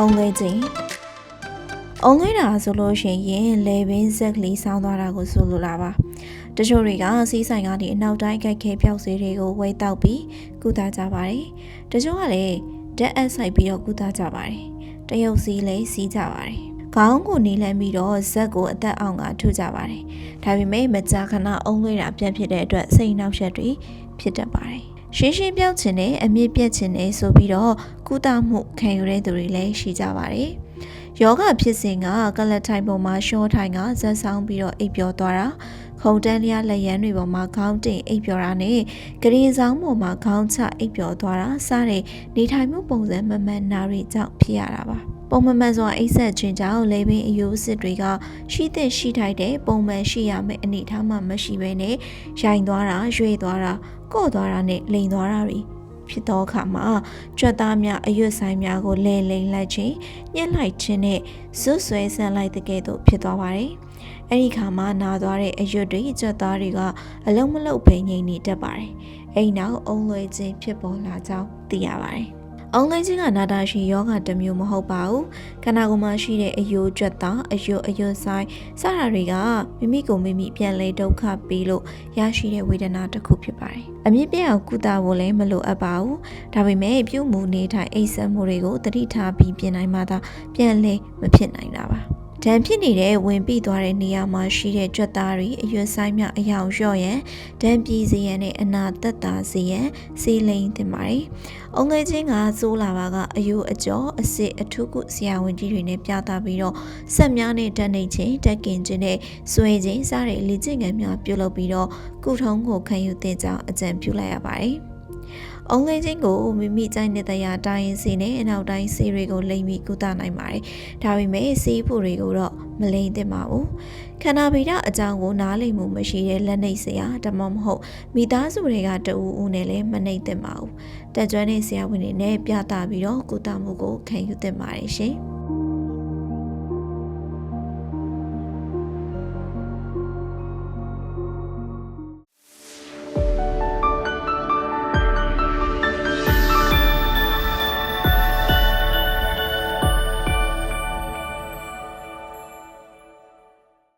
အုံးလေးချင်းအုံးလေးတာဆိုလို့ရှိရင်လေပင်ဇက်ကလေးဆောင်းသွားတာကိုဆိုလိုလာပါတချို့တွေကစီးဆိုင်ကနေအနောက်တိုင်းကြိုက်ခဲပြောက်စေးတွေကိုဝဲတောက်ပြီးကုသကြပါတယ်တချို့ကလည်းဓာတ်အပ်ဆိုင်ပြီးတော့ကုသကြပါတယ်တရုတ်စီးလည်းစီးကြပါတယ်ခေါင်းကိုနေလမ်းပြီးတော့ဇက်ကိုအသက်အောင်ကထုကြပါတယ်ဒါပေမဲ့မကြာခဏအုံးလေးတာပြန်ဖြစ်တဲ့အတွက်စိတ်နှောက်ယှက်တွေဖြစ်တတ်ပါတယ် ရှင်းရှင်းပြောချင်တဲ့အမြင့်ပြတ်ချင်တယ်ဆိုပြီးတော့ကုသမှုခံယူတဲ့သူတွေလည်းရှိကြပါတယ်ယောဂဖြစ်စဉ်ကကလတ်ထိုင်ပေါ်မှာရှော့ထိုင်ကဇက်ဆောင်ပြီးတော့အိပ်ပျော်သွားတာခုံတန်းလျားလက်ရန်တွေပေါ်မှာခေါင်းတင်အိပ်ပျော်တာနဲ့ဂရီဆောင်ပေါ်မှာခေါင်းချအိပ်ပျော်သွားတာစတဲ့နေထိုင်မှုပုံစံမမှန်နာတွေကြောင့်ဖြစ်ရတာပါ ပုံမှန်မှန်စွာအိပ်ဆက်ခြင်းကြောင့်လေပင်အယိုးစစ်တွေကရှိတဲ့ရှိထိုက်တဲ့ပုံမှန်ရှိရမယ့်အနေအထားမှမရှိဘဲနဲ့ရိုင်သွားတာရွေ့သွားတာကော့သွားတာနဲ့လိန်သွားတာတွေဖြစ်သောအခါမှာကြွက်သားများအရွတ်ဆိုင်များကိုလဲလိန်လိုက်ခြင်းညှက်လိုက်ခြင်းနဲ့ဇွတ်ဆွဲဆန်းလိုက်တဲ့ကဲ့သို့ဖြစ်သွားပါတယ်။အဲဒီခါမှာနာသွားတဲ့အရွတ်တွေကြွက်သားတွေကအလုံးမလုံးဖိငိမ့်နေတတ်ပါတယ်။အဲဒီနောက်အုံလွယ်ခြင်းဖြစ်ပေါ်လာကြောင်းသိရပါတယ်။ အုံလိန်ချင်းကနာတာရှိယောဂတစ်မျိုးမဟုတ်ပါဘူးခန္ဓာကိုယ်မှာရှိတဲ့အယိုးကြွက်တာအယိုးအယိုးဆိုင်စတာတွေကမိမိကိုမိမိပြန်လဲဒုက္ခပေးလို့ရရှိတဲ့ဝေဒနာတစ်ခုဖြစ်ပါတယ်အမြင့်ပြအောင်ကုသဖို့လည်းမလိုအပ်ပါဘူးဒါပေမဲ့ပြုမှုနေထိုင်အိပ်စက်မှုတွေကိုတတိထားပြီးပြင်နိုင်မှသာပြန်လဲမဖြစ်နိုင်တာပါ ဒဏ်ဖြစ်နေတဲ့ဝင်ပြီးသွားတဲ့နေရာမှာရှိတဲ့ကြွက်သားတွေအရွယ်ဆိုင်မြအယောင်လျော့ရန်ဒဏ်ပြည်စေရန်နဲ့အနာသက်သာစေရန်စီလိန်တင်ပါတယ်။အုံငယ်ချင်းကစိုးလာပါကအယိုးအကျော်အစ်စ်အထုကုဆရာဝန်ကြီးတွေနဲ့ပြသပြီးတော့ဆက်များနဲ့တက်နေချင်းတက်ကင်ချင်းနဲ့ဆွဲချင်းစားတဲ့လေ့ကျင့်ခန်းများပြုလုပ်ပြီးတော့ကုထုံးကိုခံယူသင်ကြောင်းအကြံပြုလိုက်ရပါတယ်။ အုံလင်းချင်းကိုမိမိကြိုက်တဲ့တရားတိုင်းစီနဲ့အနောက်တိုင်းစီတွေကိုလိမ့်ပြီးကုသနိုင်ပါတယ်။ဒါပေမဲ့စီးဖို့တွေကိုတော့မလိမ့်သင့်ပါဘူး။ခန္ဓာဗီဒအကြောင်းကိုနားလည်မှုမရှိတဲ့လက်နှိပ်စရာဒါမှမဟုတ်မိသားစုတွေကတူဦးနဲ့လည်းမနှိပ်သင့်ပါဘူး။တက်ကြွတဲ့ဆရာဝန်တွေနဲ့ပြသပြီးတော့ကုသမှုကိုခံယူသင့်ပါတယ်ရှင်။